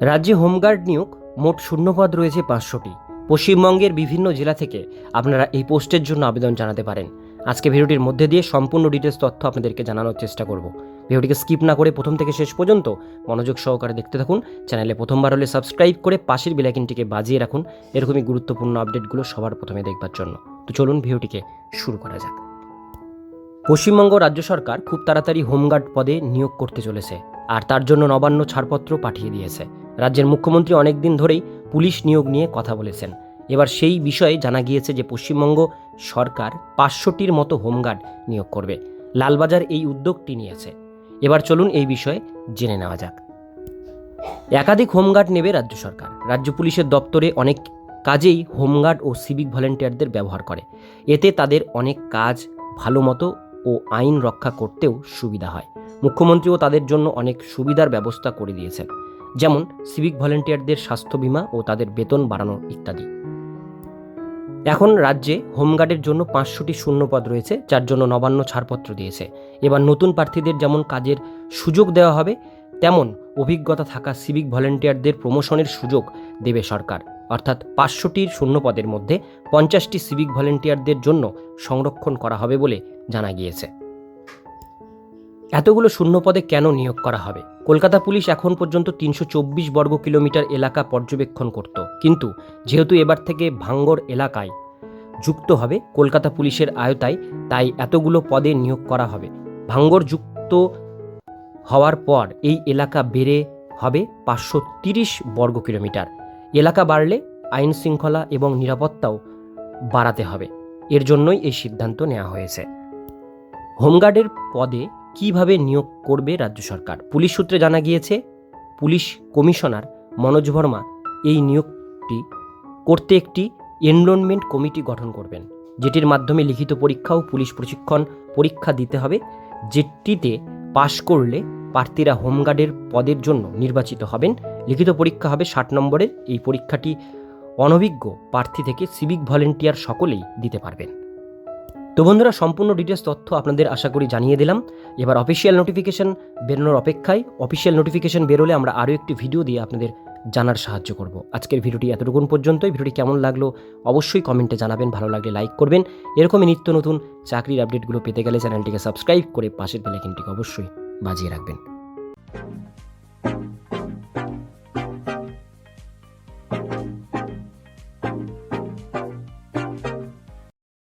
রাজ্যে হোমগার্ড নিয়োগ, মোট শূন্যপদ রয়েছে পাঁচশোটি। পশ্চিমবঙ্গের বিভিন্ন জেলা থেকে আপনারা এই পোস্টের জন্য আবেদন জানাতে পারেন। আজকে ভিডিওটির মধ্যে দিয়ে সম্পূর্ণ ডিটেলস তথ্য আপনাদেরকে জানানোর চেষ্টা করব। ভিডিওটিকে স্কিপ না করে প্রথম থেকে শেষ পর্যন্ত মনোযোগ সহকারে দেখতে থাকুন। চ্যানেলে প্রথমবার হলে সাবস্ক্রাইব করে পাশের বেলাইকিনটিকে বাজিয়ে রাখুন। এরকমই গুরুত্বপূর্ণ আপডেটগুলো সবার প্রথমে দেখবার জন্য। তো চলুন ভিডিওটিকে শুরু করা যাক। পশ্চিমবঙ্গ রাজ্য সরকার খুব তাড়াতাড়ি হোমগার্ড পদে নিয়োগ করতে চলেছে। আর তার জন্য নবান্ন ছাড়পত্র পাঠিয়ে দিয়েছে। রাজ্যের মুখ্যমন্ত্রী অনেকদিন ধরেই পুলিশ নিয়োগ নিয়ে কথা বলেছেন। এবার সেই বিষয়ে জানা গিয়েছে যে পশ্চিমবঙ্গ সরকার পাঁচশোটির মতো হোমগার্ড নিয়োগ করবে। লালবাজার এই উদ্যোগটি নিয়েছে। এবার চলুন এই বিষয়ে জেনে নেওয়া যাক। একাধিক হোমগার্ড নেবে রাজ্য সরকার। রাজ্য পুলিশের দপ্তরে অনেক কাজেই হোমগার্ড ও সিভিক ভলেন্টিয়ারদের ব্যবহার করে। এতে তাদের অনেক কাজ ভালো মতো ও আইন রক্ষা করতেও সুবিধা হয়। মুখ্যমন্ত্রীও তাদের জন্য অনেক সুবিধার ব্যবস্থা করে দিয়েছেন, যেমন সিভিক ভলেন্টিয়ারদের স্বাস্থ্য বীমা ও তাদের বেতন বাড়ানো ইত্যাদি। এখন রাজ্যে হোমগার্ডের জন্য পাঁচশোটি শূন্যপদ রয়েছে, যার জন্য নবান্ন ছাড়পত্র দিয়েছে। এবার নতুন প্রার্থীদের যেমন কাজের সুযোগ দেওয়া হবে, তেমন অভিজ্ঞতা থাকা সিভিক ভলেন্টিয়ারদের প্রমোশনের সুযোগ দেবে সরকার। অর্থাৎ পাঁচশোটির শূন্যপদের মধ্যে পঞ্চাশটি সিভিক ভলেন্টিয়ারদের জন্য সংরক্ষণ করা হবে বলে জানা গিয়েছে। এতগুলো শূন্য পদে কেন নিয়োগ করা হবে? কলকাতা পুলিশ এখন পর্যন্ত তিনশো চব্বিশ বর্গ কিলোমিটার এলাকা পর্যবেক্ষণ করত। কিন্তু যেহেতু এবার থেকে ভাঙ্গর এলাকায় যুক্ত হবে কলকাতা পুলিশের আয়তায়, তাই এতগুলো পদে নিয়োগ করা হবে। ভাঙ্গর যুক্ত হওয়ার পর এই এলাকা বেড়ে হবে পাঁচশো তিরিশ বর্গ কিলোমিটার এলাকা বাড়লে আইন শৃঙ্খলা এবং নিরাপত্তাও বাড়াতে হবে। এর জন্যই এই সিদ্ধান্ত নেওয়া হয়েছে। হোমগার্ডের পদে কীভাবে নিয়োগ করবে রাজ্য সরকার? পুলিশ সূত্রে জানা গিয়েছে, পুলিশ কমিশনার মনোজ ভর্মা এই নিয়োগটি করতে একটি এনরোলমেন্ট কমিটি গঠন করবেন, যেটির মাধ্যমে লিখিত পরীক্ষা ও পুলিশ প্রশিক্ষণ পরীক্ষা দিতে হবে, যেটিতে পাশ করলে প্রার্থীরা হোমগার্ডের পদের জন্য নির্বাচিত হবেন। লিখিত পরীক্ষা হবে ষাট নম্বরের, এই পরীক্ষাটি অনভিজ্ঞ প্রার্থী থেকে সিভিক ভলেন্টিয়ার সকলেই দিতে পারবেন। তো বন্ধুরা, সম্পূর্ণ ডিটেলস তথ্য আপনাদের আশা করি জানিয়ে দিলাম। এবার অফিসিয়াল নোটিফিকেশন বেরোনোর অপেক্ষায় অফিসিয়াল নোটিফিকেশন বেরোলে আমরা আরও একটি ভিডিও দিয়ে আপনাদের জানার সাহায্য করব। আজকের ভিডিওটি এতটুকুন পর্যন্তই। ভিডিওটি কেমন লাগল অবশ্যই কমেন্টে জানাবেন, ভালো লাগলে লাইক করবেন। এরকমই নিত্য নতুন চাকরির আপডেটগুলো পেতে গেলে চ্যানেলটিকে সাবস্ক্রাইব করে পাশের বেলাইকিনটিকে অবশ্যই বাজিয়ে রাখবেন।